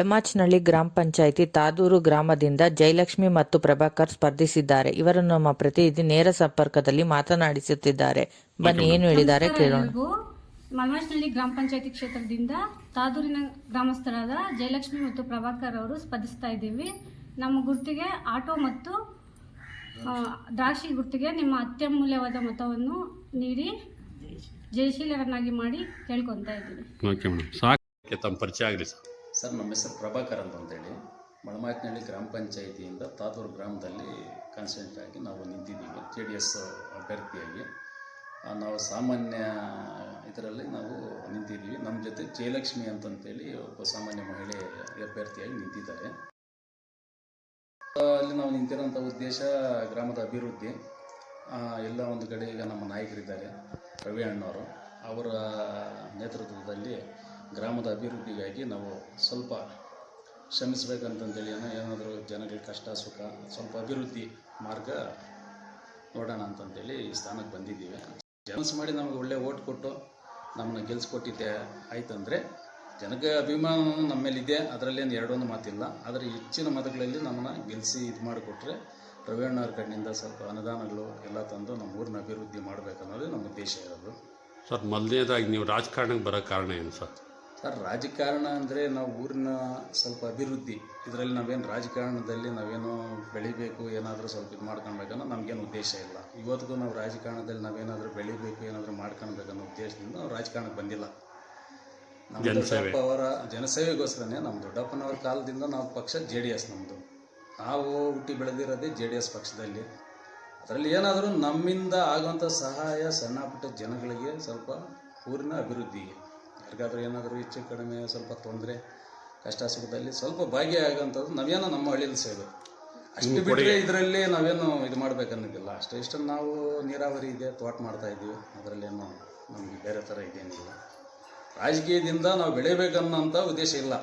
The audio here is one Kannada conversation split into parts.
ಮಳಮಾಚ್ನಹಳ್ಳಿ ಗ್ರಾಮ ಪಂಚಾಯಿತಿ ತಾದೂರು ಗ್ರಾಮದಿಂದ ಜಯಲಕ್ಷ್ಮಿ ಮತ್ತು ಪ್ರಭಾಕರ್ ಸ್ಪರ್ಧಿಸಿದ್ದಾರೆ. ಇವರು ನಮ್ಮ ಪ್ರತಿನಿಧಿ ನೇರ ಸಂಪರ್ಕದಲ್ಲಿ ಮಾತನಾಡಿಸುತ್ತಿದ್ದಾರೆ. ಬನ್ನಿ ಏನು ಹೇಳಿದ್ದಾರೆ ಕೇಳೋಣ. ಮಲ್ಮಾಚ್ನಳ್ಳಿ ಗ್ರಾಮ ಪಂಚಾಯತಿ ಕ್ಷೇತ್ರದಿಂದ ತಾದೂರಿನ ಗ್ರಾಮಸ್ಥರಾದ ಜಯಲಕ್ಷ್ಮಿ ಮತ್ತು ಪ್ರಭಾಕರ್ ಅವರು ಸ್ಪರ್ಧಿಸ್ತಾ ಇದ್ದೀವಿ. ನಮ್ಮ ಗುರ್ತಿಗೆ ಆಟೋ ಮತ್ತು ದ್ರಾಕ್ಷಿ ಗುರ್ತಿಗೆ ನಿಮ್ಮ ಅತ್ಯಮೂಲ್ಯವಾದ ಮತವನ್ನು ನೀಡಿ ಜಯಶೀಲರನ್ನಾಗಿ ಮಾಡಿ ಕೇಳ್ಕೊತಾ ಇದ್ದೀವಿ. ಓಕೆ ಮೇಡಮ್ ಸಾಕು. ತಮ್ಮ ಪರಿಚಯ ಆಗಲಿ ಸರ್. ಸರ್, ನಮ್ಮ ಹೆಸರು ಪ್ರಭಾಕರ್ ಅಂತ ಅಂತೇಳಿ ಮಳಮಾತ್ನಹಳ್ಳಿ ಗ್ರಾಮ ಪಂಚಾಯಿತಿಯಿಂದ ತಾತೂರು ಗ್ರಾಮದಲ್ಲಿ ಕಾನ್ಸ್ಟೆಂಟ್ ಆಗಿ ನಾವು ನಿಂತಿದ್ದೀವಿ. ಜೆ ಡಿ ಎಸ್ ಅಭ್ಯರ್ಥಿಯಾಗಿ. ನಾವು ಸಾಮಾನ್ಯ ಇದರಲ್ಲಿ ನಾವು ನಿಂತಿದ್ದೀವಿ. ನಮ್ಮ ಜೊತೆ ಜಯಲಕ್ಷ್ಮಿ ಅಂತಂತೇಳಿ ಒಬ್ಬ ಸಾಮಾನ್ಯ ಮಹಿಳೆ ಅಭ್ಯರ್ಥಿಯಾಗಿ ನಿಂತಿದ್ದಾರೆ. ಅಲ್ಲಿ ನಾವು ನಿಂತಿರೋಂಥ ಉದ್ದೇಶ ಗ್ರಾಮದ ಅಭಿವೃದ್ಧಿ. ಎಲ್ಲ ಒಂದು ಕಡೆ ಈಗ ನಮ್ಮ ನಾಯಕರಿದ್ದಾರೆ, ರವಿ ಅಣ್ಣವರು. ಅವರ ನೇತೃತ್ವದಲ್ಲಿ ಗ್ರಾಮದ ಅಭಿವೃದ್ಧಿಗಾಗಿ ನಾವು ಸ್ವಲ್ಪ ಶ್ರಮಿಸ್ಬೇಕಂತಂದೇಳಿ ಏನೋ ಏನಾದರೂ ಜನಗಳಿಗೆ ಕಷ್ಟ, ಸುಖ, ಸ್ವಲ್ಪ ಅಭಿವೃದ್ಧಿ ಮಾರ್ಗ ನೋಡೋಣ ಅಂತಂತೇಳಿ ಈ ಸ್ಥಾನಕ್ಕೆ ಬಂದಿದ್ದೀವಿ. ಜನಸ್ ಮಾಡಿ ನಮಗೆ ಒಳ್ಳೆ ಓಟ್ ಕೊಟ್ಟು ನಮ್ಮನ್ನ ಗೆಲ್ಸ್ಕೊಟ್ಟಿದ್ದೆ ಆಯ್ತಂದರೆ ಜನಕ್ಕೆ ಅಭಿಮಾನ ನಮ್ಮ ಮೇಲಿದೆ ಅದರಲ್ಲೇನು ಎರಡೊಂದು ಮಾತಿಲ್ಲ. ಆದರೆ ಹೆಚ್ಚಿನ ಮತಗಳಲ್ಲಿ ನಮ್ಮನ್ನ ಗೆಲ್ಲಿಸಿ ಇದು ಮಾಡಿಕೊಟ್ರೆ ರವಿಯಣ್ಣವ್ರ ಕಡೆಯಿಂದ ಸ್ವಲ್ಪ ಅನುದಾನಗಳು ಎಲ್ಲ ತಂದು ನಮ್ಮ ಊರಿನ ಅಭಿವೃದ್ಧಿ ಮಾಡಬೇಕನ್ನೋದೇ ನಮ್ಮ ಉದ್ದೇಶ ಇರೋದು. ಸರ್, ಮೊದಲನೇದಾಗಿ ನೀವು ರಾಜಕಾರಣಕ್ಕೆ ಬರೋ ಕಾರಣ ಏನು ಸರ್? ಸರ್ ರಾಜಕಾರಣ ಅಂದರೆ ನಾವು ಊರಿನ ಸ್ವಲ್ಪ ಅಭಿವೃದ್ಧಿ. ಇದರಲ್ಲಿ ನಾವೇನು ರಾಜಕಾರಣದಲ್ಲಿ ನಾವೇನು ಬೆಳಿಬೇಕು ಏನಾದರೂ ಸ್ವಲ್ಪ ಇದು ಮಾಡ್ಕೊಳ್ಬೇಕನ್ನೋ ನಮಗೇನು ಉದ್ದೇಶ ಇಲ್ಲ. ಇವತ್ತಿಗೂ ನಾವು ರಾಜಕಾರಣದಲ್ಲಿ ನಾವೇನಾದರೂ ಬೆಳಿಬೇಕು ಏನಾದರೂ ಮಾಡ್ಕೊಳ್ಬೇಕನ್ನೋ ಉದ್ದೇಶದಿಂದ ನಾವು ರಾಜಕಾರಣಕ್ಕೆ ಬಂದಿಲ್ಲ. ನಮ್ಮ. ದೊಡ್ಡಪ್ಪ ಅವರ ಜನಸೇವೆಗೋಸ್ಕರನೇ ನಮ್ಮ ದೊಡ್ಡಪ್ಪನವರ ಕಾಲದಿಂದ ನಾವು ಪಕ್ಷ ಜೆ ಡಿ ಎಸ್ ನಮ್ಮದು ನಾವು ಹುಟ್ಟಿ ಬೆಳೆದಿರೋದೇ ಜೆ ಡಿ ಎಸ್ ಪಕ್ಷದಲ್ಲಿ. ಅದರಲ್ಲಿ ಏನಾದರೂ ನಮ್ಮಿಂದ ಆಗುವಂಥ ಸಹಾಯ ಸಣ್ಣ ಪುಟ್ಟ ಜನಗಳಿಗೆ ಸ್ವಲ್ಪ ಊರಿನ ಅಭಿವೃದ್ಧಿಗೆ. ಯಾರಿಗಾದ್ರೂ ಏನಾದರೂ ಹೆಚ್ಚು ಕಡಿಮೆ ಸ್ವಲ್ಪ ತೊಂದರೆ ಕಷ್ಟ ಸುಖದಲ್ಲಿ ಸ್ವಲ್ಪ ಭಾಗಿಯಾಗುವಂಥದ್ದು ನಾವೇನೋ ನಮ್ಮ ಹಳ್ಳಿಯಲ್ಲಿ ಸೇವೆ. ಅಷ್ಟು ಬಿಟ್ಟರೆ ಇದರಲ್ಲಿ ನಾವೇನು ಇದು ಮಾಡಬೇಕನ್ನೋದಿಲ್ಲ. ಅಷ್ಟು ಇಷ್ಟು ನಾವು ನೀರಾವರಿ ಇದೆ ತೋಟ ಮಾಡ್ತಾ ಇದ್ದೀವಿ. ಅದರಲ್ಲೇನು ನಮಗೆ ಬೇರೆ ಥರ ಇದೇನಿಲ್ಲ. ರಾಜಕೀಯದಿಂದ ನಾವು ಬೆಳಿಬೇಕನ್ನೋಂಥ ಉದ್ದೇಶ ಇಲ್ಲ.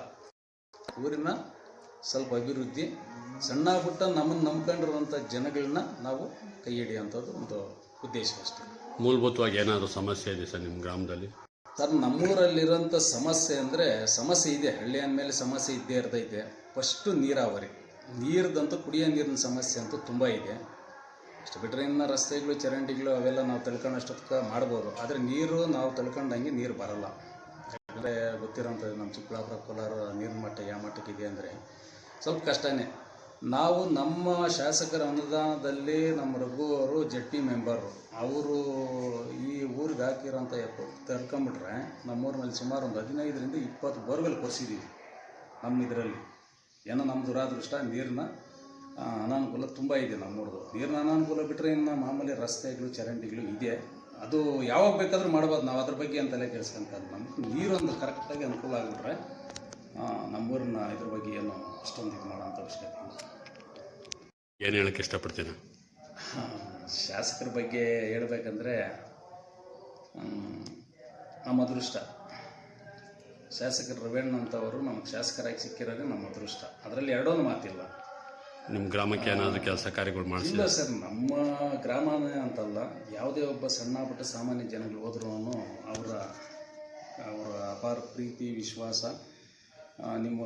ಊರಿನ ಸ್ವಲ್ಪ ಅಭಿವೃದ್ಧಿ ಸಣ್ಣ ಪುಟ್ಟ ನಮ್ಮನ್ನು ನಂಬ್ಕೊಂಡಿರುವಂಥ ಜನಗಳನ್ನ ನಾವು ಕೈ ಹಿಡಿಯುವಂಥದ್ದು ಒಂದು ಉದ್ದೇಶ ಅಷ್ಟೇ. ಮೂಲಭೂತವಾಗಿ ಏನಾದರೂ ಸಮಸ್ಯೆ ಇದೆ ಸರ್ ನಿಮ್ಮ ಗ್ರಾಮದಲ್ಲಿ? ಸರ್ ನಮ್ಮೂರಲ್ಲಿರೋಂಥ ಸಮಸ್ಯೆ ಅಂದರೆ ಸಮಸ್ಯೆ ಇದೆ ಹಳ್ಳಿ ಅಂದಮೇಲೆ ಸಮಸ್ಯೆ ಇದ್ದೇ ಇರ್ತೈತೆ. ಫಸ್ಟು ನೀರಾವರಿ. ನೀರ್ದಂತೂ ಕುಡಿಯೋ ನೀರಿನ ಸಮಸ್ಯೆ ಅಂತೂ ತುಂಬ ಇದೆ. ಅಷ್ಟು ಬಿಟ್ಟರೆ ಇನ್ನು ರಸ್ತೆಗಳು, ಚರಂಡಿಗಳು ಅವೆಲ್ಲ ನಾವು ತಿಳ್ಕೊಂಡಷ್ಟಕ್ಕೆ ಮಾಡ್ಬೋದು. ಆದರೆ ನೀರು ನಾವು ತಿಳ್ಕೊಂಡಂಗೆ ನೀರು ಬರಲ್ಲ. ಯಾಕಂದರೆ ಗೊತ್ತಿರೋಂಥದ್ದು ನಮ್ಮ ಚಿಕ್ಕಬಳ್ಳಾಪುರ ಕೋಲಾರ ನೀರಿನ ಮಟ್ಟ ಯಾವ ಮಟ್ಟಕ್ಕಿದೆ ಅಂದರೆ ಸ್ವಲ್ಪ ಕಷ್ಟನೇ. ನಾವು ನಮ್ಮ ಶಾಸಕರ ಅನುದಾನದಲ್ಲಿ ನಮ್ಮ ರಘು ಅವರು ಜಟ್ಟಿ ಮೆಂಬರು ಅವರು ಈ ಊರಿಗೆ ಹಾಕಿರೋಂಥ ತರ್ಕೊಂಬಿಟ್ರೆ ನಮ್ಮೂರಿನಲ್ಲಿ ಸುಮಾರು ಒಂದು ಹದಿನೈದರಿಂದ ಇಪ್ಪತ್ತು ಬೋರ್ವೆಲ್ ಕೊರೆಸಿದ್ದೀವಿ ನಮ್ಮ ಇದರಲ್ಲಿ. ಏನೋ ನಮ್ಮ ದುರಾದೃಷ್ಟ, ನೀರಿನ ಅನಾನುಕೂಲ ತುಂಬ ಇದೆ ನಮ್ಮೂರ್ದು ನೀರಿನ ಅನಾನುಕೂಲ ಬಿಟ್ಟರೆ ಇನ್ನು ಮಾಮೂಲಿ ರಸ್ತೆಗಳು, ಚರಂಡಿಗಳು ಇದೆ. ಅದು ಯಾವಾಗ ಬೇಕಾದರೂ ಮಾಡ್ಬೋದು. ನಾವು ಅದ್ರ ಬಗ್ಗೆ ಅಂತಲೇ ಕೇಳಿಸ್ಕೊಂತ ನಮ್ಗೆ ನೀರೊಂದು ಕರೆಕ್ಟಾಗಿ ಅನುಕೂಲ ಆಗಿಬಿಟ್ರೆ ನಮ್ಮೂರನ್ನ ನಮ್ಮೂರಿನ ಇದ್ರ ಬಗ್ಗೆ ಏನು ಅಷ್ಟೊಂದು ಇದು ಅವಶ್ಯಕತೆ ಇಲ್ಲ ಏನು ಹೇಳಕ್ಕೆ ಇಷ್ಟಪಡ್ತೀನಿ ಶಾಸಕರ ಬಗ್ಗೆ ಹೇಳಬೇಕಂದ್ರೆ ನಮ್ಮ ಅದೃಷ್ಟ. ಶಾಸಕರು ರವೀಣ್ ಅಂತವರು ನಮಗೆ ಶಾಸಕರಾಗಿ ಸಿಕ್ಕಿರೋದೇ ನಮ್ಮ ಅದೃಷ್ಟ. ಅದರಲ್ಲಿ ಎರಡೊಂದು ಮಾತಿಲ್ಲ. ನಿಮ್ಮ ಗ್ರಾಮಕ್ಕೆ ಏನಾದರೂ ಕೆಲಸ ಕಾರ್ಯಗಳು ಮಾಡಿಸಿಲ್ಲ ಇಲ್ಲ ಸರ್ ನಮ್ಮ ಗ್ರಾಮನೇ ಅಂತಲ್ಲ. ಯಾವುದೇ ಒಬ್ಬ ಸಣ್ಣ ಪುಟ್ಟ ಸಾಮಾನ್ಯ ಜನಗಳು ಹೋದ್ರೂ ಅವರ ಅವರ ಅಪಾರ ಪ್ರೀತಿ ವಿಶ್ವಾಸ ನಿಮ್ಮ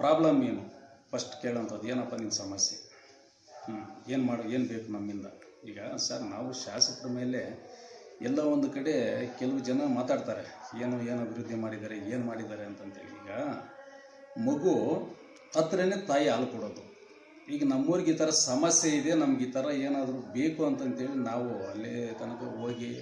ಪ್ರಾಬ್ಲಮ್ ಏನು? ಫಸ್ಟ್ ಕೇಳೋಂಥದ್ದು, ಏನಪ್ಪ ನಿನ್ನ ಸಮಸ್ಯೆ? ಹ್ಞೂ ಏನು ಮಾಡು, ಏನು ಬೇಕು ನಮ್ಮಿಂದ? ಈಗ ಸರ್, ನಾವು ಶಾಸಕರ ಮೇಲೆ ಎಲ್ಲ ಒಂದು ಕಡೆ ಕೆಲವು ಜನ ಮಾತಾಡ್ತಾರೆ. ಏನು ಏನು ಅಭಿವೃದ್ಧಿ ಮಾಡಿದ್ದಾರೆ, ಏನು ಮಾಡಿದ್ದಾರೆ ಅಂತಂತೇಳಿ. ಈಗ ಮಗು ಹತ್ರನೇ ತಾಯಿ ಹಾಲು ಕೊಡೋದು. ಈಗ ನಮ್ಮೂರಿಗೆ ಈ ಥರ ಸಮಸ್ಯೆ ಇದೆ, ನಮ್ಗೆ ಈ ಥರ ಏನಾದರೂ ಬೇಕು ಅಂತಂತೇಳಿ ನಾವು ಅಲ್ಲೇ ತನಕ ಹೋಗಿ,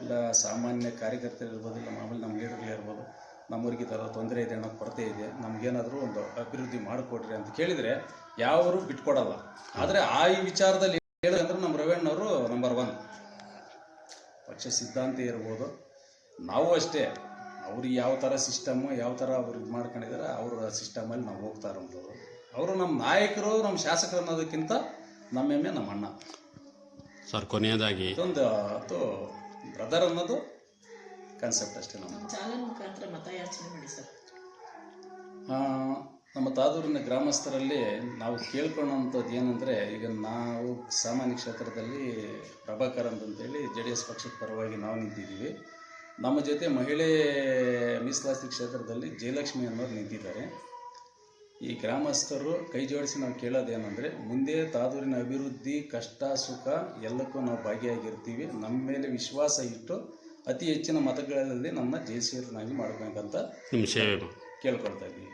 ಇಲ್ಲ ಸಾಮಾನ್ಯ ಕಾರ್ಯಕರ್ತರು ಇರ್ಬೋದು ಇಲ್ಲ ಮಾಮೂಲಿ ನಮ್ಮ ಲೀಡರ್ಗಳು ಇರ್ಬೋದು ನಮ್ಮೂರಿಗೆ ಈ ಥರ ತೊಂದರೆ ಇದೆ ಅನ್ನೋ ಕೊರತೆ ಇದೆ ನಮಗೇನಾದರೂ ಒಂದು ಅಭಿವೃದ್ಧಿ ಮಾಡಿಕೊಡ್ರಿ ಅಂತ ಕೇಳಿದರೆ ಯಾವರು ಬಿಟ್ಕೊಡಲ್ಲ. ಆದರೆ ಆ ಈ ವಿಚಾರದಲ್ಲಿ ಹೇಳಿದ್ರೆ ನಮ್ಮ ರವಣ್ಣವರು ನಂಬರ್ ಒನ್ ಪಕ್ಷ ಸಿದ್ಧಾಂತ ಇರ್ಬೋದು. ನಾವು ಅಷ್ಟೇ. ಅವ್ರು ಯಾವ ಥರ ಸಿಸ್ಟಮ್ಮು ಯಾವ ಥರ ಅವ್ರು ಇದು ಮಾಡ್ಕೊಂಡಿದ್ದಾರೆ ಅವರ ಸಿಸ್ಟಮಲ್ಲಿ ನಾವು ಹೋಗ್ತಾ ಇರೋದು. ಅವರು ನಮ್ಮ ನಾಯಕರು ನಮ್ಮ ಶಾಸಕರು ಅನ್ನೋದಕ್ಕಿಂತ ನಮ್ಮೆಮ್ಮೆ ನಮ್ಮ ಅಣ್ಣ. ಸರ್ ಕೊನೆಯದಾಗಿ ಇದೊಂದು ಅದು ಬ್ರದರ್ ಅನ್ನೋದು ಕಾನ್ಸೆಪ್ಟ್ ಅಷ್ಟೇ ನಮ್ಮ ಚಾನಲ್ ಮುಖಾಂತರ ಮತಯಾಚನೆ ಮಾಡಿ ಸರ್. ಆ, ನಮ್ಮ ತಾದೂರಿನ ಗ್ರಾಮಸ್ಥರಲ್ಲಿ ನಾವು ಕೇಳ್ಕೊಳ್ಳೋಂಥದ್ದು ಏನಂದರೆ ಈಗ ನಾವು ಸಾಮಾನ್ಯ ಕ್ಷೇತ್ರದಲ್ಲಿ ಪ್ರಭಾಕರ್ ಅಂತಂತೇಳಿ ಜೆ ಡಿ ಎಸ್ ಪಕ್ಷದ ಪರವಾಗಿ ನಾವು ನಿಂತಿದ್ದೀವಿ. ನಮ್ಮ ಜೊತೆ ಮಹಿಳೆ ಮೀಸಲಾತಿ ಕ್ಷೇತ್ರದಲ್ಲಿ ಜಯಲಕ್ಷ್ಮಿ ಅನ್ನೋರು ನಿಂತಿದ್ದಾರೆ. ಈ ಗ್ರಾಮಸ್ಥರು ಕೈ ಜೋಡಿಸಿ ನಾವು ಕೇಳೋದೇನೆಂದರೆ ಮುಂದೆ ತಾದೂರಿನ ಅಭಿವೃದ್ಧಿ ಕಷ್ಟ ಸುಖ ಎಲ್ಲಕ್ಕೂ ನಾವು ಭಾಗಿಯಾಗಿರ್ತೀವಿ. ನಮ್ಮ ಮೇಲೆ ವಿಶ್ವಾಸ ಇಟ್ಟು ಅತಿ ಹೆಚ್ಚಿನ ಮತಗಳಲ್ಲಿ ನಮ್ಮ ಜಯಶೀಲನಾಗಿ ಮಾಡಬೇಕಂತ ನಿಮ್ಮ ಸೇವೆ. ಕೇಳ್ಕೊಳ್ತಾ ಇದ್ದೀವಿ